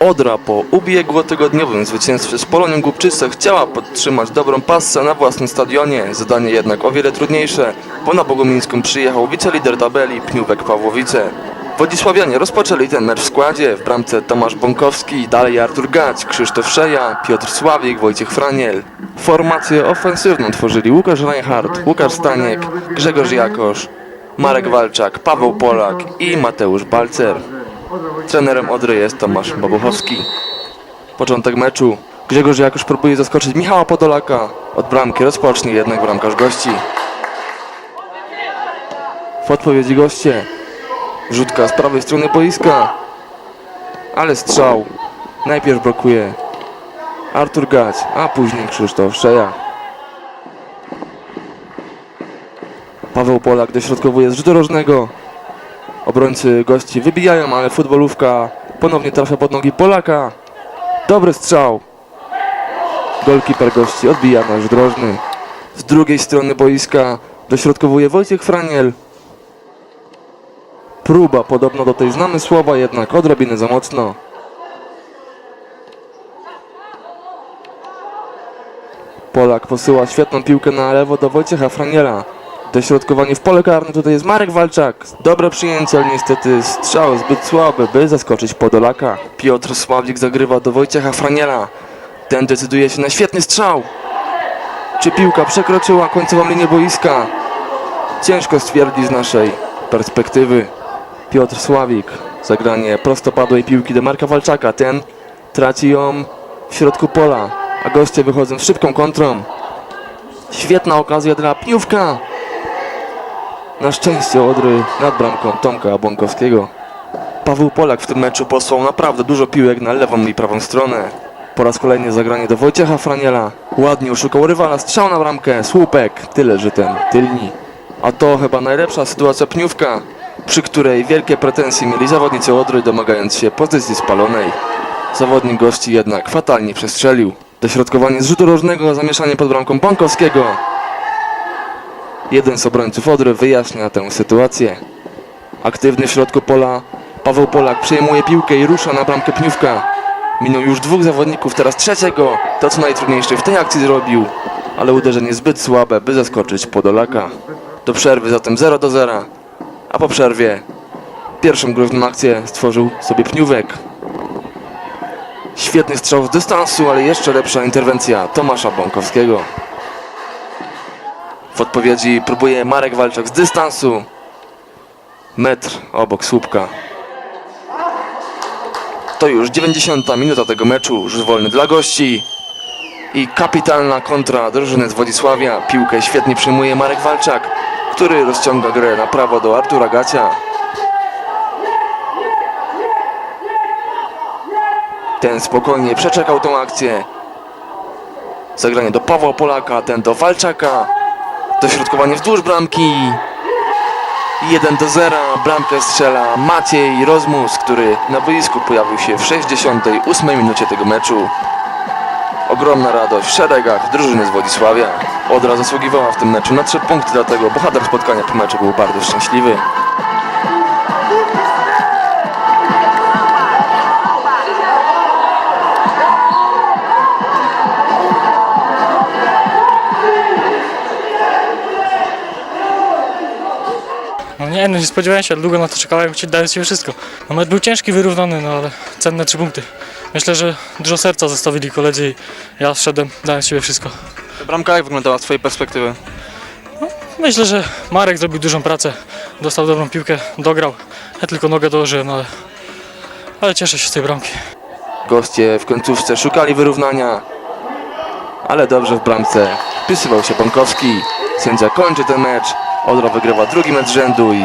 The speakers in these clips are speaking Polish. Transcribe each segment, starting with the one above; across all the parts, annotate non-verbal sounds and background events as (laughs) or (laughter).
Odra po ubiegłotygodniowym zwycięstwie z Polonią Głubczyce chciała podtrzymać dobrą passę na własnym stadionie. Zadanie jednak o wiele trudniejsze, bo na Bogumińską przyjechał wicelider tabeli Pniówek Pawłowice. Wodzisławianie rozpoczęli ten mecz w składzie. W bramce Tomasz Bąkowski, dalej Artur Gać, Krzysztof Szeja, Piotr Sławik, Wojciech Franiel. Formację ofensywną tworzyli Łukasz Reinhardt, Łukasz Staniek, Grzegorz Jakosz, Marek Walczak, Paweł Polak i Mateusz Balcer. Trenerem Odry jest Tomasz Bobuchowski. Początek meczu. Grzegorz Jakosz próbuje zaskoczyć Michała Podolaka. Od bramki rozpocznie jednak bramkarz gości. W odpowiedzi goście. Rzutka z prawej strony boiska. Ale strzał. Najpierw blokuje Artur Gać, a później Krzysztof Szeja. Paweł Polak dośrodkowuje z rzutu rożnego. Obrońcy gości wybijają, ale futbolówka ponownie trafia pod nogi Polaka. Dobry strzał. Golkiper gości odbija na rzut rożny. Z drugiej strony boiska dośrodkowuje Wojciech Franiel. Próba podobno do tej znamy słowa, jednak odrobinę za mocno. Polak posyła świetną piłkę na lewo do Wojciecha Franiela. Dośrodkowanie w pole karne, tutaj jest Marek Walczak. Dobre przyjęcie, ale niestety strzał zbyt słaby, by zaskoczyć Podolaka. Piotr Sławik zagrywa do Wojciecha Franiela. Ten decyduje się na świetny strzał. Czy piłka przekroczyła końcową linię boiska? Ciężko stwierdzić z naszej perspektywy. Piotr Sławik, zagranie prostopadłej piłki do Marka Walczaka. Ten traci ją w środku pola, a goście wychodzą z szybką kontrą. Świetna okazja dla Pniówka. Na szczęście Odry nad bramką Tomka Bąkowskiego. Paweł Polak w tym meczu posłał naprawdę dużo piłek na lewą i prawą stronę. Po raz kolejny zagranie do Wojciecha Franiela. Ładnie oszukał rywala, strzał na bramkę, słupek, tyle że ten tylni. A to chyba najlepsza sytuacja Pniówka, przy której wielkie pretensje mieli zawodnicy Odry, domagając się pozycji spalonej. Zawodnik gości jednak fatalnie przestrzelił. Dośrodkowanie z rzutu rożnego, zamieszanie pod bramką Bąkowskiego. Jeden z obrońców Odry wyjaśnia tę sytuację. Aktywny w środku pola Paweł Polak przejmuje piłkę i rusza na bramkę Pniówka. Minął już dwóch zawodników, teraz trzeciego. To co najtrudniejsze w tej akcji zrobił. Ale uderzenie zbyt słabe, by zaskoczyć Podolaka. Do przerwy zatem 0 do 0. A po przerwie pierwszą groźną akcję stworzył sobie Pniówek. Świetny strzał z dystansu, ale jeszcze lepsza interwencja Tomasza Bąkowskiego. W odpowiedzi próbuje Marek Walczak z dystansu. Metr obok słupka. To już 90 minuta tego meczu, rzut wolny dla gości. I kapitalna kontra drużyny z Władysławia. Piłkę świetnie przyjmuje Marek Walczak, który rozciąga grę na prawo do Artura Gacia. Ten spokojnie przeczekał tą akcję. Zagranie do Pawła Polaka, ten do Walczaka. Dośrodkowanie wzdłuż bramki. 1 do 0. Bramkę strzela Maciej Rozmus, który na boisku pojawił się w 68 minucie tego meczu. Ogromna radość w szeregach drużyny z Władysławia. Odra zasługiwała w tym meczu na 3 punkty, dlatego bohater spotkania po meczu był bardzo szczęśliwy. Nie, no nie spodziewałem się, długo na to czekałem, ci dałem sobie wszystko. No mecz był ciężki, wyrównany, no ale cenne trzy punkty. Myślę, że dużo serca zostawili koledzy i ja wszedłem, dałem z siebie wszystko. Bramka jak wyglądała z Twojej perspektywy? Myślę, że Marek zrobił dużą pracę, dostał dobrą piłkę, dograł. Ja tylko nogę dołożyłem, no ale, ale cieszę się z tej bramki. Goście w końcówce szukali wyrównania, ale dobrze w bramce wpisywał się Bąkowski. Sędzia kończy ten mecz, Odra wygrywa drugi mecz z rzędu i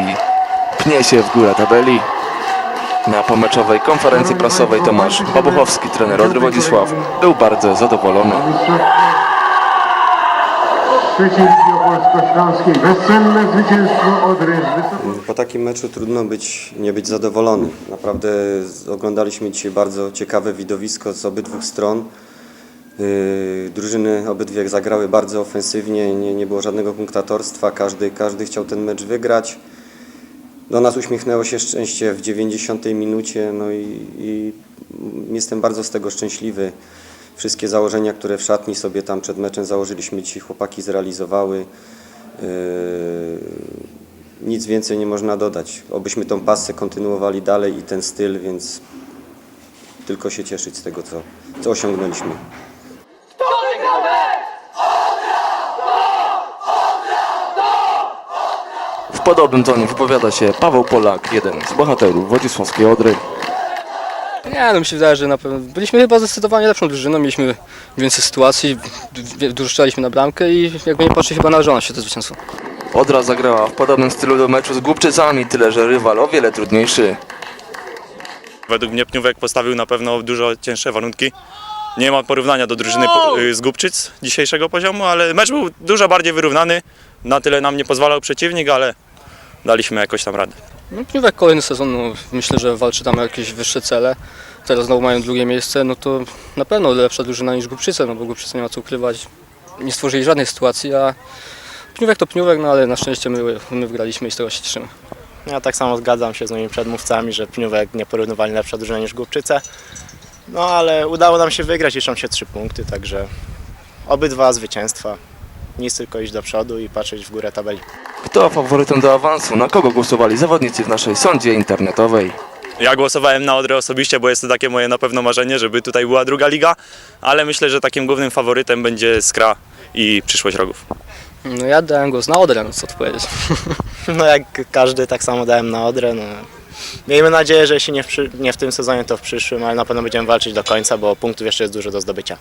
pnie się w górę tabeli. Na pomeczowej konferencji prasowej Tomasz Babuchowski, trener Odry Wodzisław, był bardzo zadowolony. Po takim meczu trudno być, nie być zadowolony. Naprawdę oglądaliśmy dzisiaj bardzo ciekawe widowisko z obydwu stron. Yy, drużyny obydwie zagrały bardzo ofensywnie, nie, nie było żadnego punktatorstwa, każdy, każdy chciał ten mecz wygrać. Do nas uśmiechnęło się szczęście w 90 minucie, no i, i jestem bardzo z tego szczęśliwy. Wszystkie założenia, które w szatni sobie tam przed meczem założyliśmy, ci chłopaki zrealizowały. Yy, nic więcej nie można dodać. Obyśmy tą pasę kontynuowali dalej i ten styl, więc tylko się cieszyć z tego, co, co osiągnęliśmy. W podobnym tonie wypowiada się Paweł Polak, jeden z bohaterów Wodzisławskiej Odry. Nie, no mi się wydaje, że na pewno byliśmy chyba zdecydowanie lepszą drużyną, mieliśmy więcej sytuacji, dużo strzelaliśmy na bramkę i jakby nie patrzeć chyba należało nam się to zwycięstwo. Odra zagrała w podobnym stylu do meczu z Głubczycami, tyle że rywal o wiele trudniejszy. Według mnie Pniówek postawił na pewno dużo cięższe warunki. Nie ma porównania do drużyny y, z Głubczyc dzisiejszego poziomu, ale mecz był dużo bardziej wyrównany. Na tyle nam nie pozwalał przeciwnik, ale daliśmy jakoś tam radę. No Piłek kolejny sezon, no, myślę, że walczy tam o jakieś wyższe cele. Teraz znowu mają drugie miejsce, no to na pewno lepsza drużyna niż Głupczyce, no bo Głupczyce nie ma co ukrywać. Nie stworzyli żadnej sytuacji, a Pniówek to Pniówek, no ale na szczęście my, my wygraliśmy i z tego się cieszymy. Ja tak samo zgadzam się z moimi przedmówcami, że Pniówek nieporównywalnie lepsza drużyna niż Głupczyce. No ale udało nam się wygrać, liczą się trzy punkty, także obydwa zwycięstwa. Nic tylko iść do przodu i patrzeć w górę tabeli. Kto faworytem do awansu? Na kogo głosowali zawodnicy w naszej sądzie internetowej? Ja głosowałem na Odrę osobiście, bo jest to takie moje na pewno marzenie, żeby tutaj była druga liga, ale myślę, że takim głównym faworytem będzie Skra i przyszłość rogów. No ja dałem głos na Odrę, no co tu powiedzieć. (laughs) No jak każdy, tak samo dałem na Odrę. No. Miejmy nadzieję, że jeśli nie w, przy, nie w tym sezonie, to w przyszłym, ale na pewno będziemy walczyć do końca, bo punktów jeszcze jest dużo do zdobycia.